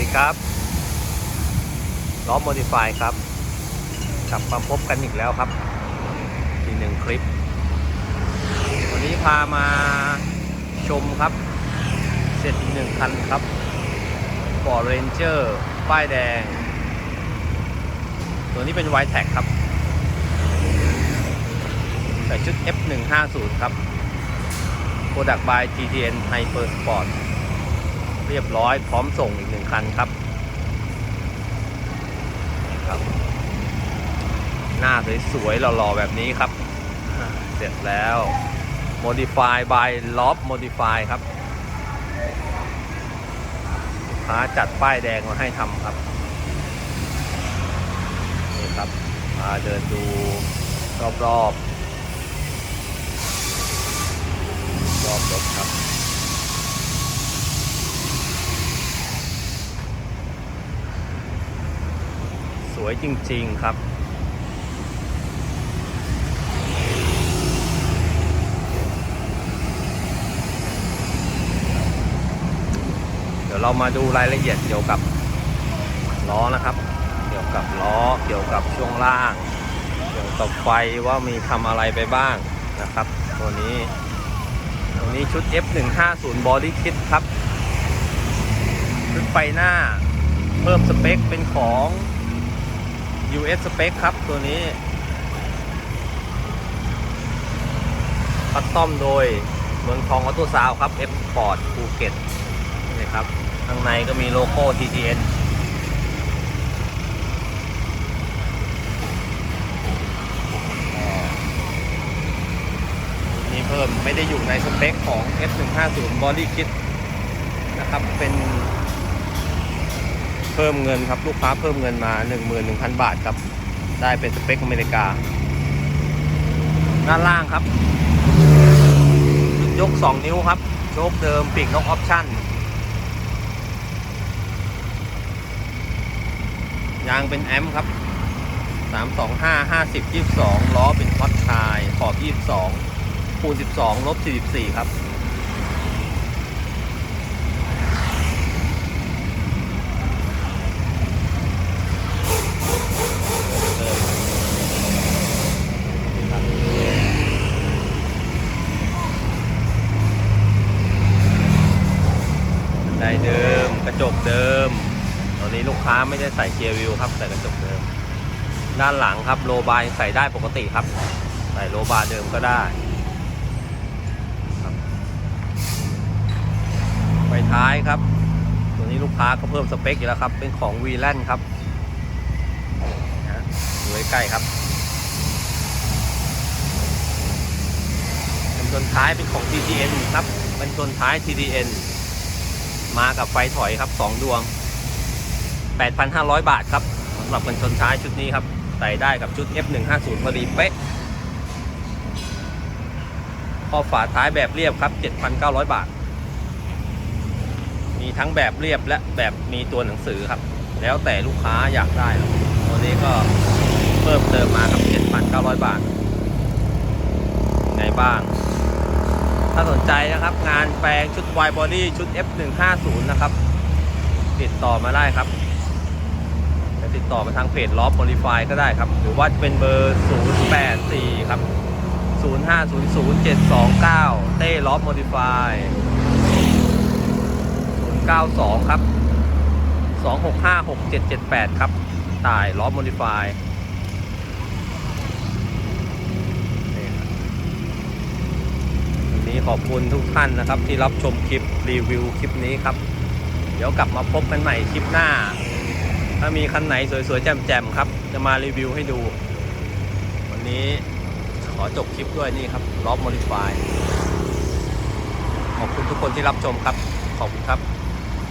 ดีครับล้อโมดิฟายครับ กลับมาพบกันอีกแล้วครับ อีกหนึ่งคลิป วันนี้พามาชมครับ เสร็จอีกหนึ่งคันครับ Ford Ranger ป้ายแดง ตัวนี้เป็น y t e c ครับ ใส่ชุด F150 ครับ Product by GTN Hyper Sport เรียบร้อยพร้อมส่งอีกหนึ่งคันครับครับ หน้าสวยๆหล่อๆแบบนี้ครับ เสร็จแล้ว Modify by Loft Modify ครับ้าจัดป้ายแดงมาให้ทำครับนี่ครับมาเดินดูรอบๆรอบรอบรถครับ วยจริง ๆ ครับ เดี๋ยวเรามาดูรายละเอียดเกี่ยวกับล้อนะครับ เกี่ยวกับล้อ เกี่ยวกับช่วงล่างเกี่ยวกับไฟว่ามีทำอะไรไปบ้างนะครับ ตัวนี้ ตัวนี้ชุด F150 Body Kit ครับ ชุดไฟหน้าเพิ่มสเปคเป็นของ US Spec ครับตัวนี้คัสตอมโดยเมืองทองออโต้ซาวครับ F Sport ภูเก็ตนี่ครับ ข้างในก็มีโลโก้ TTN นี่เพิ่มไม่ได้อยู่ในสเปคของ F150 Body Kit นะครับ เป็น พิ่มเงินครับ ลูกค้าเพิ่มเงินมา 11,000 บาทครับ ได้เป็นสเปคอเมริกา ด้านล่างครับ ยก 2 นิ้วครับ โชคเดิมปีกนกออปชั่นยางเป็นแอมครับ 325 50 22 ล้อเป็นคอตชาย ขอบ 22คูณ12ลบ44 ครับ ได้เดิมกระ จกเดิม ตอนนี้ลูกค้าไม่ได้ใส่เกียร์วิวครับใส่กระจกเดิม ด้านหลังครับโลบายใส่ได้ปกติครับ ใส่โลบาร์เดิมก็ได้ครับไฟท้ายครับ ตัวนี้ลูกค้าก็เพิ่มสเปคอีกแล้วครับ เป็นของวีแลนครับนะฮะดูใกล้ๆครับเป็นชนท้ายเป็นของ TTN ครับ เป็นชนท้าย TTN มากับไฟถอยครับ2ดวง 8,500 บาทครับสำหรับกันชนท้ายชุดนี้ครับใส่ได้กับชุด F150 พอดีเป๊ะข้อฝาท้ายแบบเรียบครับ 7,900 บาท มีทั้งแบบเรียบและแบบมีตัวหนังสือครับ แล้วแต่ลูกค้าอยากได้ครับตัวนี้ก็เพิ่มเติมมาครับ 7,900 บาทไงบ้าง ถ้าสนใจนะครับ งานแปลงชุด Y Body ชุด F150 นะครับ ติดต่อมาได้ครับจะติดต่อมาทางเพจล็อบ Modify ก็ได้ครับ หรือว่าจะเป็นเบอร์ 084 ครับ 0500729 เต้ล็อบ Modify 092 ครับ 2656778 ครับ ตายล็อบ Modify วัน นี้ขอบคุณทุกท่านนะครับ ที่รับชมคลิปรีวิวคลิปนี้ครับ เดี๋ยวกลับมาพบกันใหม่คลิปหน้า ถ้ามีคันไหนสวยๆ แจ่มๆครับ จะมารีวิวให้ดู วันนี้ขอจบคลิปด้วยนี่ครับล็อบมอลิฟายขอบคุณทุกคนที่รับชมครับ ขอบคุณครับ